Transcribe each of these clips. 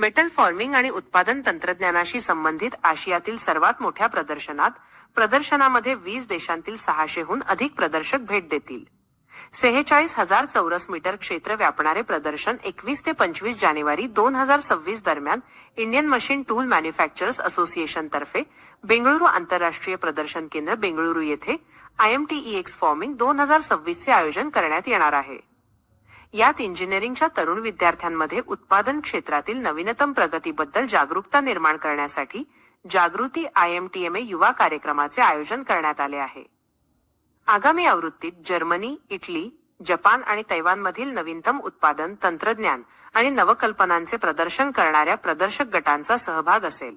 Metal forming आणि उत्पादन तंत्रज्ञानाशी संबंधित आशियातील सर्वात मोठ्या प्रदर्शनात प्रदर्शनामध्ये वीस देशांतील सहाशेहून अधिक प्रदर्शक भेट देतील. सेहेचाळीस हजार चौरस मीटर क्षेत्र व्यापणारे प्रदर्शन एकवीस ते पंचवीस जानेवारी दोन हजार सव्वीस दरम्यान Indian machine tool manufacturers association तर्फे बेंगळुरू आंतरराष्ट्रीय प्रदर्शन केंद्र बेंगळुरू येथे आयएमटीईएक्स फॉर्मिंग दोन हजार सव्वीसचे आयोजन करण्यात येणार आहे. यात इंजिनिअरिंगच्या तरुण विद्यार्थ्यांमध्ये उत्पादन क्षेत्रातील नवीनतम प्रगतीबद्दल जागरूकता निर्माण करण्यासाठी जागृती आयएमटीएमए युवा कार्यक्रमाचे आयोजन करण्यात आले आहे. आगामी आवृत्तीत जर्मनी इटली जपान आणि तैवानमधील नवीनतम उत्पादन तंत्रज्ञान आणि नवकल्पनांचे प्रदर्शन करणाऱ्या प्रदर्शक गटांचा सहभाग असेल.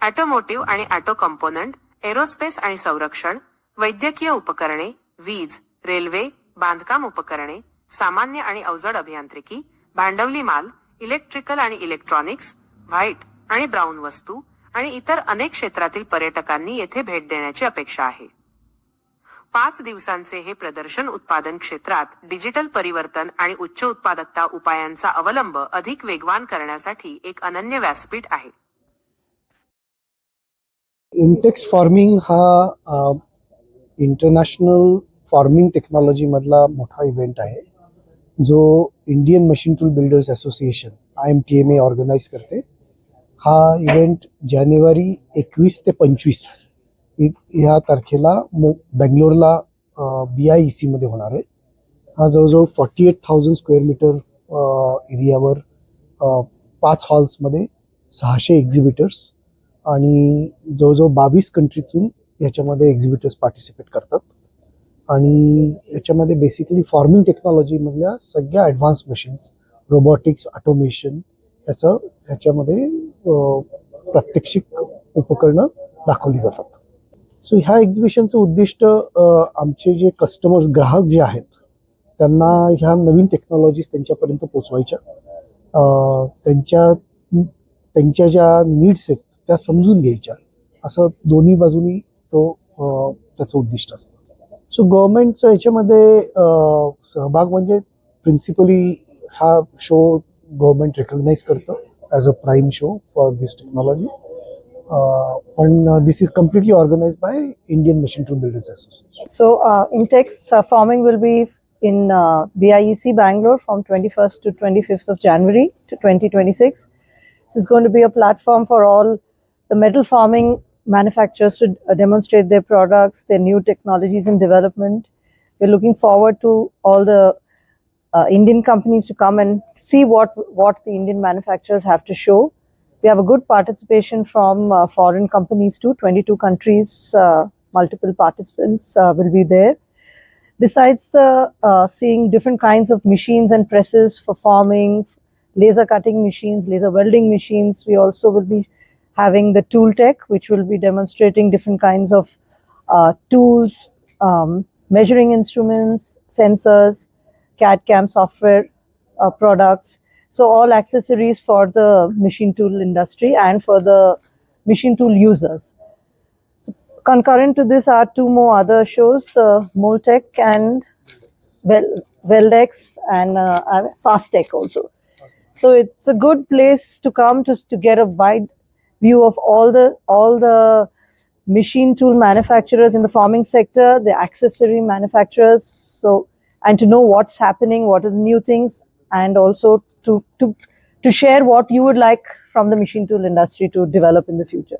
ऑटोमोटिव्ह आणि ऑटो कंपोनंट एरोस्पेस आणि संरक्षण वैद्यकीय उपकरणे वीज रेल्वे बांधकाम उपकरणे सामान्य आणि अवजड अभियांत्रिकी भांडवली माल इलेक्ट्रिकल आणि इलेक्ट्रॉनिक्स व्हाईट आणि ब्राऊन वस्तू आणि इतर अनेक क्षेत्रातील पर्यटकांनी येथे भेट देण्याची अपेक्षा आहे. पाच दिवसांचे हे प्रदर्शन उत्पादन क्षेत्रात डिजिटल परिवर्तन आणि उच्च उत्पादकता उपायांचा अवलंब अधिक वेगवान करण्यासाठी एक अनन्य व्यासपीठ आहे. इंटेक्स फार्मिंग हा इंटरनॅशनल फार्मिंग टेक्नॉलॉजीमधला मोठा इव्हेंट आहे. जो Indian machine tool builders association I M T M A organise करते हा इव्हेंट जानेवारी एकवीस ते पंचवीस ह्या तारखेला मो बँगलोरला बी आय ई सीमध्ये होणार आहे. हा जवळजवळ forty eight thousand square metre एरियावर पाच हॉल्समध्ये सहाशे एक्झिबिटर्स आणि जवळजवळ बावीस कंट्रीतून याच्यामध्ये एक्झिबिटर्स पार्टिसिपेट करतात. आणि याच्यामध्ये बेसिकली फार्मिंग टेक्नॉलॉजीमधल्या सगळ्या ॲडव्हान्स मशीन्स रोबोटिक्स ऑटोमेशन याचं ह्याच्यामध्ये प्रात्यक्षिक उपकरणं दाखवली जातात. सो ह्या एक्झिबिशनचं उद्दिष्ट आमचे जे कस्टमर्स ग्राहक जे आहेत त्यांना ह्या नवीन टेक्नॉलॉजीज त्यांच्यापर्यंत पोचवायच्या त्यांच्या त्यांच्या ज्या नीड्स आहेत त्या समजून घ्यायच्या. असं दोन्ही बाजूनी तो त्याचं उद्दिष्ट असतं. सो गव्हर्नमेंटचं याच्यामध्ये अ, सहभाग म्हणजे प्रिन्सिपली हा शो गव्हर्नमेंट रेकग्नाईज करतं as a prime show for this technology पण this is completely organize by Indian machine tool builders association So uh, Intex uh, forming will be in uh, BIEC Bangalore from 21st to 25th of January to 2026. This is going to be a platform for all the metal forming manufacturers to uh, demonstrate their products, their new technologies and development. We're looking forward to all the uh, Indian companies to come and see what what the Indian manufacturers have to show. We have a good participation from uh, foreign companies too. 22 countries, uh, multiple participants uh, will be there. Besides the uh, seeing different kinds of machines and presses for forming, laser cutting machines, laser welding machines, we also will be having the tool tech, which will be demonstrating different kinds of uh, tools, um, measuring instruments, sensors, CAD CAM software uh, products. So, all accessories for the machine tool industry and for the machine tool users. So, concurrent to this are two more other shows the Moltech and Wel- Weldex and uh, Fastech also. So, it's a good place to come to, to get a wide view of all the all the machine tool manufacturers in the farming sector, the accessory manufacturers. So, and to know what's happening, what are the new things, and also to to to share what you would like from the machine tool industry to develop in the future.